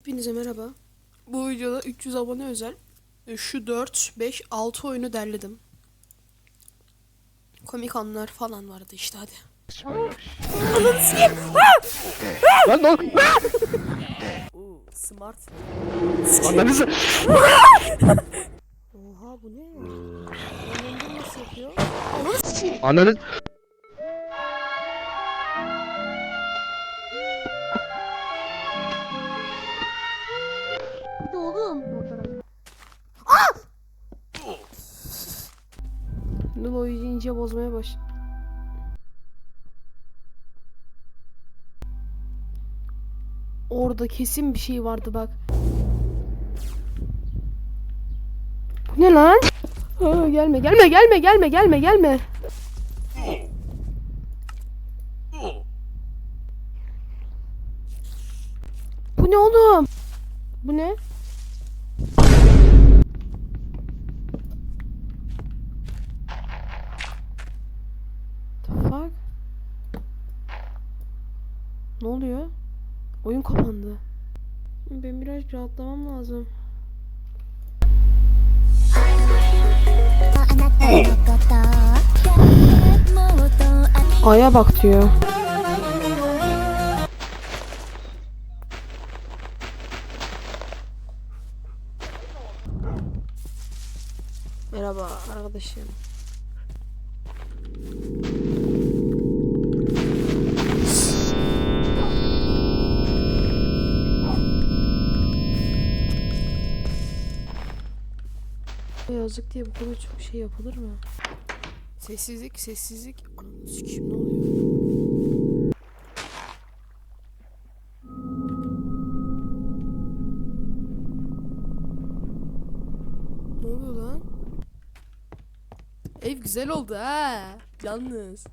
Hepinize merhaba. Bu videoda 300 abone özel e, şu 4, 5, 6 oyunu derledim. Komik anlar falan vardı işte hadi. Lan ne oldu? Oo, smart. Ananızı. Oha bu ne? Annem nasıl yapıyor? Ananız. İyice bozmaya baş. Orada kesin bir şey vardı bak. Bu ne lan? Aa, gelme gelme gelme gelme gelme gelme. Bu ne oğlum? Bu ne? The fuck? Ne oluyor? Oyun kapandı. Ben biraz rahatlamam lazım. Aya bak diyor. Yazık diye bu kadar çok şey yapılır mı? Sessizlik, sessizlik. Ananı sikeyim ne oluyor? Ne oluyor lan? Ev güzel oldu ha. Yalnız.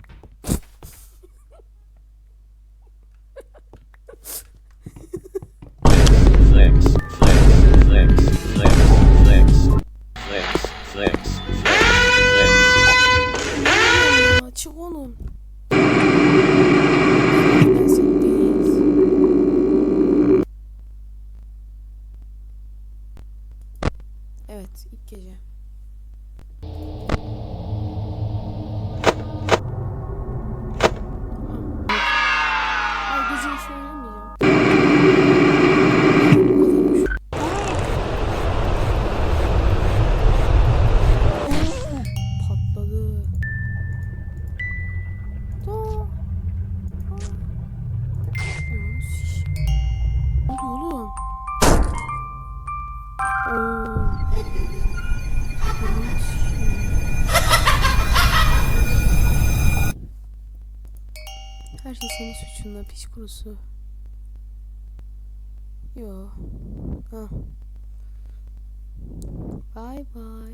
Her şey senin suçunla piç kurusu. Yo. Ha. Bye bye.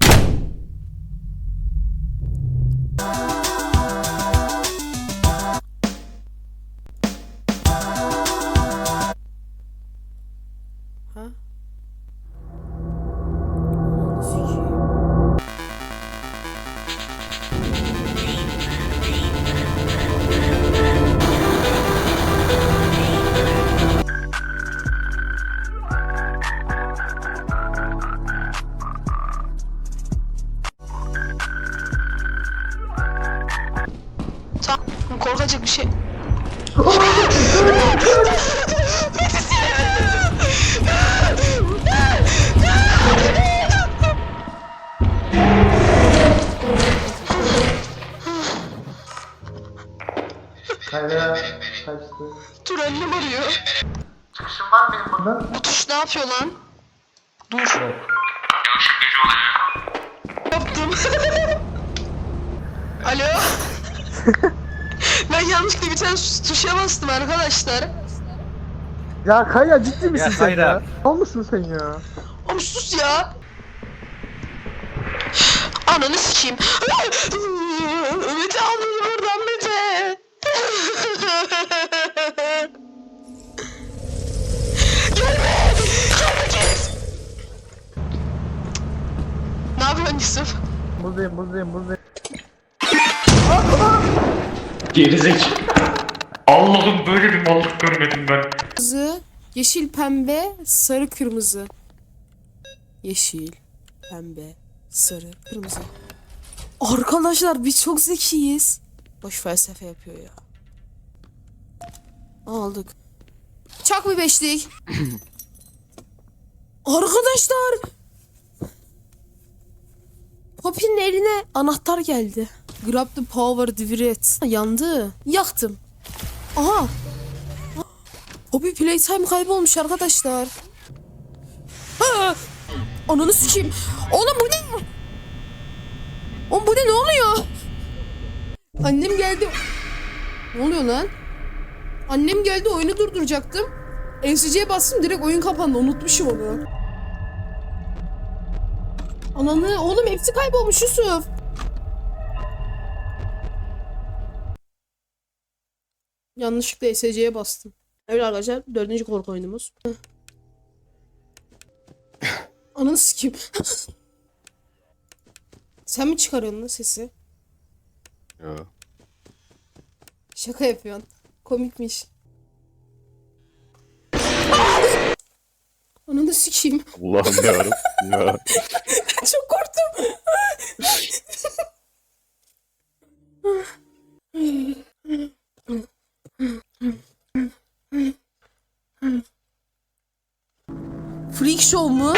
Dur annem arıyor. Çıkışım var mı benim buradan? Bu tuş ne yapıyor lan? Dur. Yaptım. Alo. ben yanlışlıkla bir tane tuşa bastım arkadaşlar. Ya Kayra ciddi misin Ya sen Kayra. ya? Mısın sen ya? Oğlum sus ya. Ananı sikeyim. Mete alın oradan Mete. Gelme. Gelme git. Ne yapıyorsun Yusuf? Buradayım buradayım buradayım. Gerizek. Allah'ım böyle bir mallık görmedim ben. Kızı Yeşil, pembe, sarı, kırmızı. Yeşil, pembe, sarı, kırmızı. Arkadaşlar biz çok zekiyiz. Boş felsefe yapıyor ya. Aldık. Çak bir beşlik. Arkadaşlar. Poppy'nin eline anahtar geldi. Grab the power divret. Yandı. Yaktım. Aha. Poppy playtime kaybolmuş arkadaşlar. Ha! Ananı sikeyim. Oğlum bu ne? Oğlum bu ne ne oluyor? Annem geldi. Ne oluyor lan? Annem geldi oyunu durduracaktım. NCC'ye bastım direkt oyun kapandı. Unutmuşum onu. Ananı oğlum hepsi kaybolmuş Yusuf. Yanlışlıkla SC'ye bastım. Evet arkadaşlar dördüncü korku oyunumuz. Ananı sikeyim. Sen mi çıkarıyorsun lan sesi? Yo. Şaka yapıyorsun. Komikmiş. Ananı sikeyim. Allah'ım yarabbim ya. Çok korktum. Freak Show mu?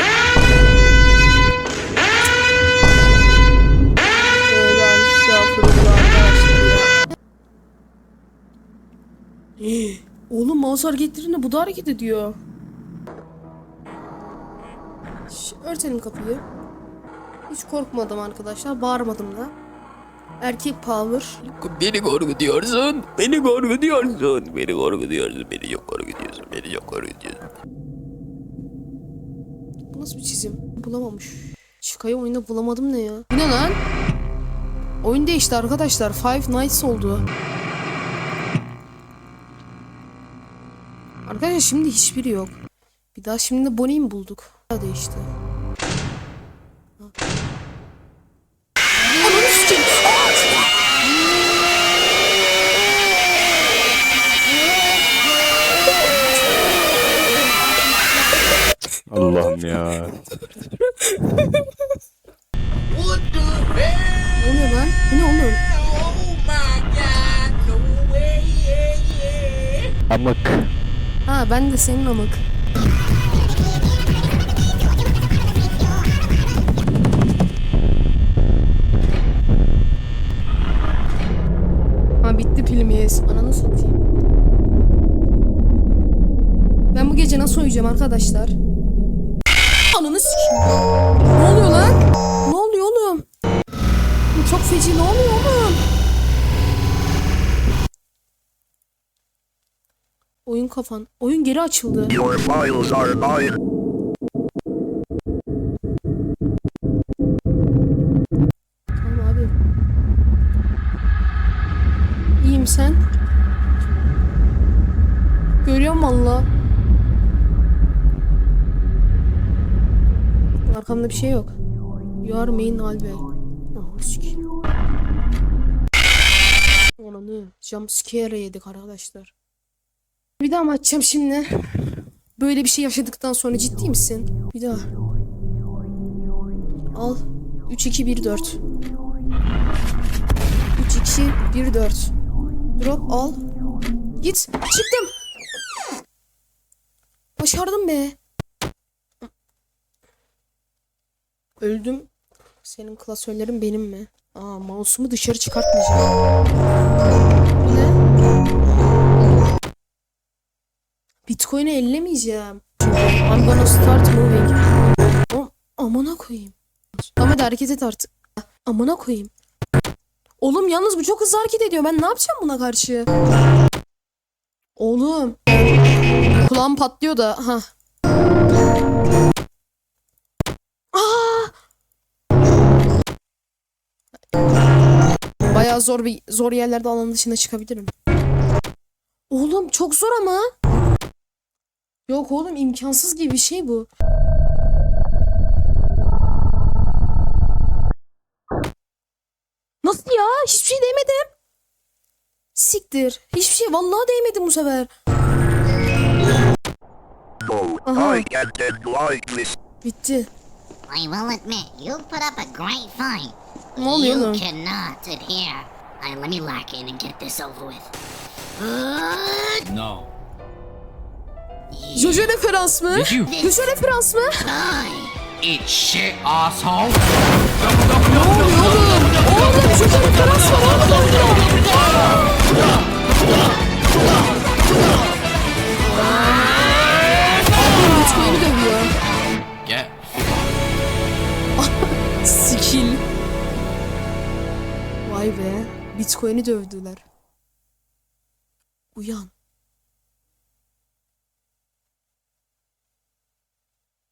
Mouse hareketlerinde bu da hareket ediyor. Ş- Örtelim kapıyı. Hiç korkmadım arkadaşlar. Bağırmadım da. Erkek power. Beni korkutuyorsun. Beni korkutuyorsun. Beni korkutuyorsun. Beni çok korkutuyorsun. Beni çok korkutuyorsun. Bu nasıl bir çizim? Bulamamış. Çıkayı oyunda bulamadım ne ya? Bu ne lan? Oyun değişti arkadaşlar. Five Nights oldu. Arkadaşlar şimdi hiçbiri yok. Bir daha şimdi Bonnie'yi mi bulduk? Daha değişti. Allah'ım ya. Ne oluyor lan? Bu ne oğlum? Amık. Ha ben de senin amık. Ha bitti pilimiz. Ananı satayım. Ben bu gece nasıl uyuyacağım arkadaşlar? Ananı sikeyim. Ne oluyor lan? Ne oluyor oğlum? Çok feci ne oluyor oğlum? Oyun kafan. Oyun geri açıldı. Tamam abi. İyiyim sen. Görüyorum valla. Arkamda bir şey yok. You are main sikeyim. Ananı. Jump scare yedik arkadaşlar. Bir daha mı açacağım şimdi? Böyle bir şey yaşadıktan sonra ciddi misin? Bir daha. Al. 3 2 1 4. 3 2 1 4. Drop al. Git. Çıktım. Başardım be. Öldüm. Senin klasörlerin benim mi? Aa mouse'umu dışarı çıkartmayacağım. Ne? Bitcoin'i ellemeyeceğim. I'm gonna start moving. Am amına koyayım. Tamam hadi hareket et artık. Amına koyayım. Oğlum yalnız bu çok hızlı hareket ediyor. Ben ne yapacağım buna karşı? Oğlum. Kulağım patlıyor da. Ha. Bayağı zor bir zor yerlerde alanın dışına çıkabilirim. Oğlum çok zor ama. Yok oğlum imkansız gibi bir şey bu. Nasıl ya? Hiçbir şey demedim. Siktir. Hiçbir şey vallahi değmedim bu sefer. Aha I get dead like this. bitti. I will admit, you put up a great fight. Ne oluyor you cannot adhere. Alright, let me lock in and get this over with. No. Jojo referans mı? Did you? Jojo referans mı? Eat shit asshole. Ne oluyor oğlum? Oğlum Jojo referans var oğlum orada. Abi Bitcoin'i dövüyor. Get Skill. Vay be. Bitcoin'i dövdüler. Uyan.